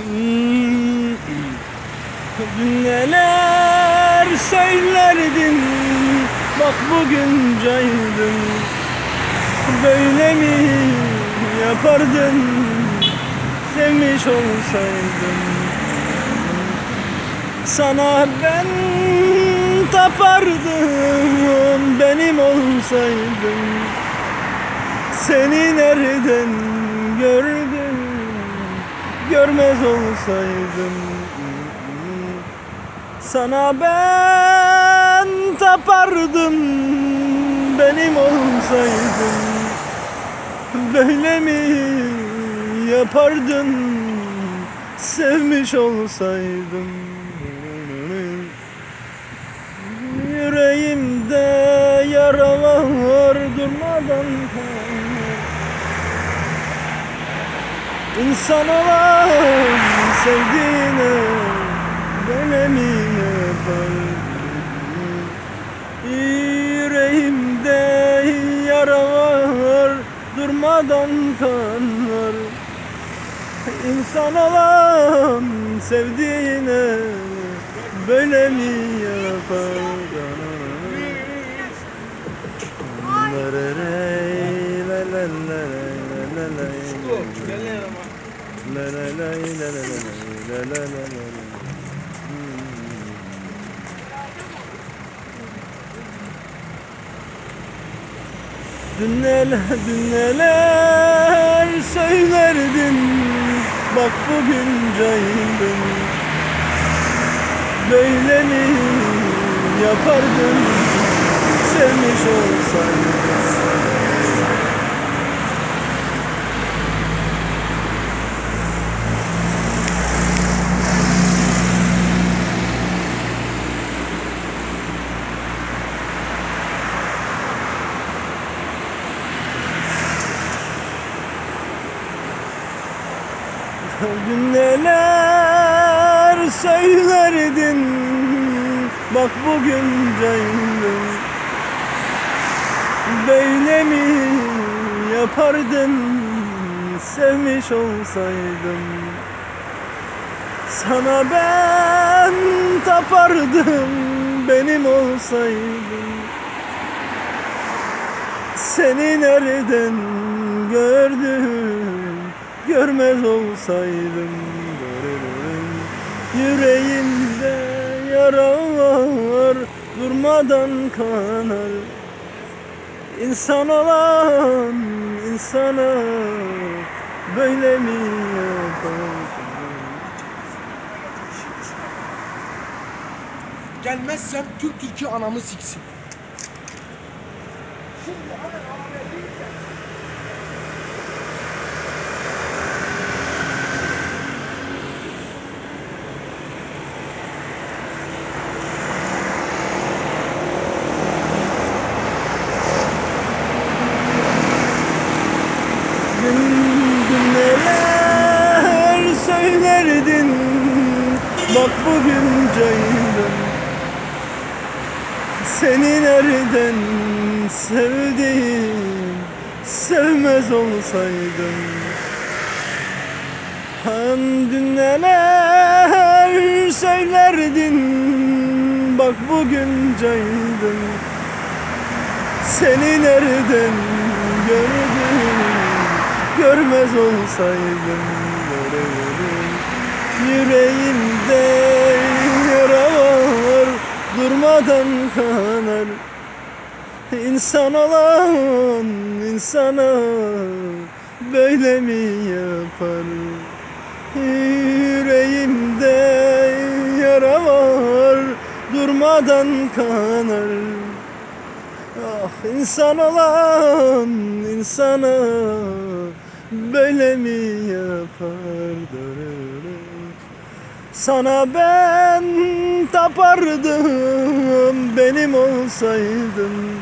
Hmm, Dün neler söylerdin Bak bugün caydın Böyle mi yapardın Sevmiş olsaydın Sana ben tapardım. Benim olsaydın Seni nereden gördüm Görmez olsaydım. Sana ben tapardım Benim olsaydın Böyle mi yapardın Sevmiş olsaydım? Yüreğimde yara var durmadan İnsan olan sevdiğine mi yapar? Yüreğimde yara var durmadan kanar İnsan olan sevdiğine böyle mi yapar? Lererey, la la la la la la la. La la. Dün neler, dün neler söylerdin Bak bugün cayındın Böyle mi yapardın Sevmiş olsaydın Dün neler söylerdin Bak bugün cayındın Böyle mi yapardın? Sevmiş olsaydım. Sana ben tapardım Benim olsaydın Seni nereden gördüm Görmez olsaydım Yüreğimde yara var Durmadan kanar İnsan olan insana Böyle mi yapar? Gelmezsem Türk Türk'ü anamı siksin. Dün, dün neler söylerdin Bak bugün cayındın Seni nereden sevdim Sevmez olsaydım. Han dün neler söylerdin Bak bugün cayındın Seni nereden gördüm Görmez olsaydım. görebilirim Yüreğimde yara var. Durmadan kanar İnsan olan insana Böyle mi yapar? Yüreğimde yara var. Durmadan kanar. Ah insan olan insana böyle mi yapar? dönür? Sana ben tapardım benim olsaydın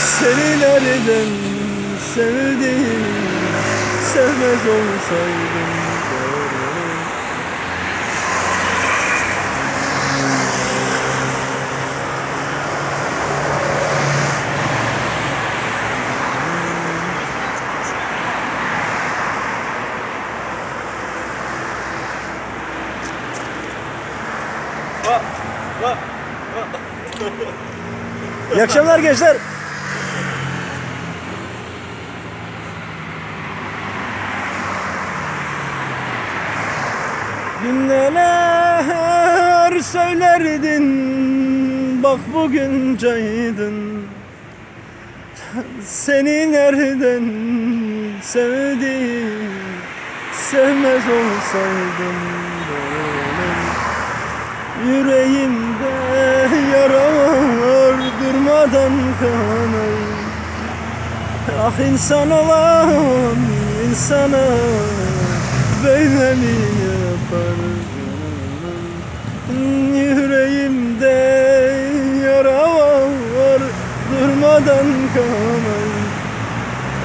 Seni nereden sevdim sevmez olsaydım İyi akşamlar gençler. Dün neler söylerdin Bak bugün caydın Seni nereden sevdim Sevmez olsaydım Yüreğimde yara var Durmadan kanar Ah insan olan insana böyle mi yapar? Yüreğimde yara var durmadan kanar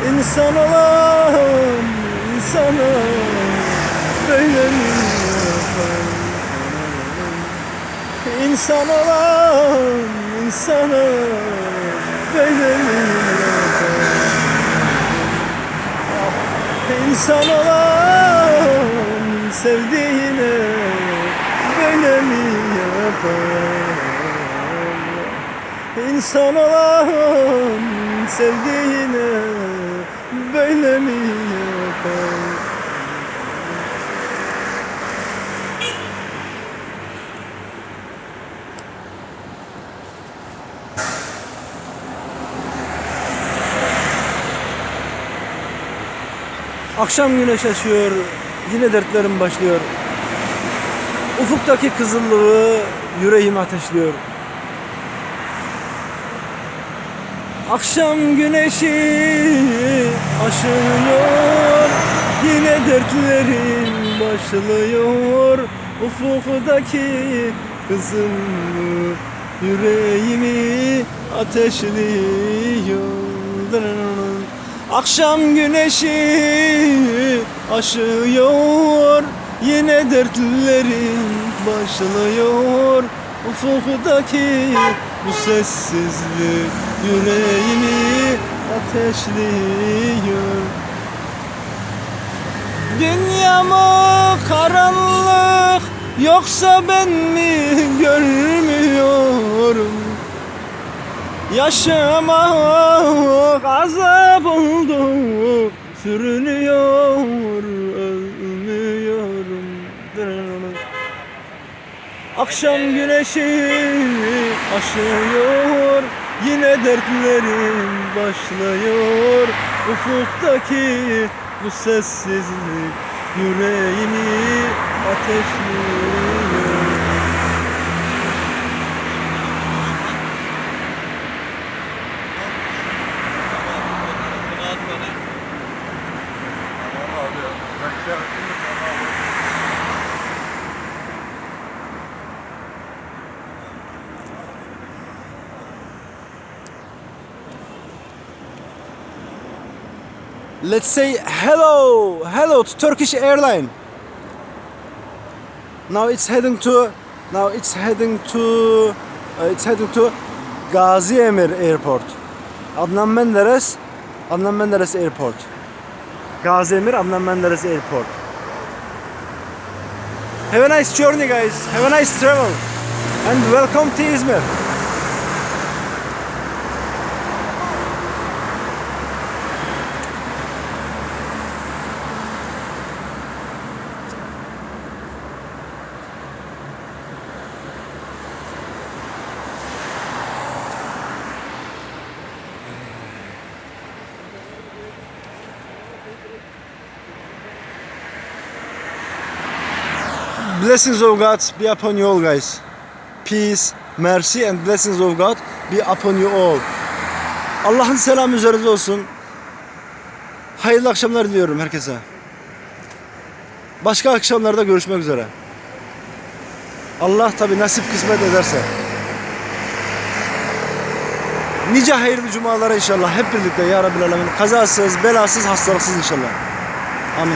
İnsan olan insana böyle mi yapar? İnsan olan insana böyle? İnsan olan sevdiğine böyle mi yapar? İnsan olan sevdiğine böyle mi yapar? Akşam güneş açıyor, yine dertlerim başlıyor. Ufuktaki kızıllığı yüreğimi ateşliyor. Akşam güneşi aşıyor, yine dertlerim başlıyor. Ufuktaki kızıllığı yüreğimi ateşliyor. Akşam güneşi aşıyor Yine dertlerim başlıyor. Ufuktaki bu sessizlik yüreğimi ateşliyor. Dünya mı karanlık yoksa ben mi görmüyorum Yaşamak azap oldu Sürünüyor ölmüyorum. Akşam güneşi aşıyor Yine dertlerim başlıyor. Ufuktaki bu sessizlik Yüreğimi ateşliyor Let's say hello, hello to Turkish airline. Now it's heading to, now it's heading to, uh, it's heading to Gazi Emir Airport. Adnan Menderes, Adnan Menderes Airport. Gazi Emir, Adnan Menderes Airport. Have a nice journey, guys. Have a nice travel, and welcome to Izmir. Blessings of God be upon you all guys. Peace, mercy and blessings of God be upon you all. Allah'ın selamı üzerinize olsun. Hayırlı akşamlar diliyorum herkese. Başka akşamlarda görüşmek üzere. Allah tabi nasip kısmet ederse. Nice hayırlı cumalara inşallah hep birlikte ya Rabbil Alemin. Kazasız, belasız, hastalıksız inşallah.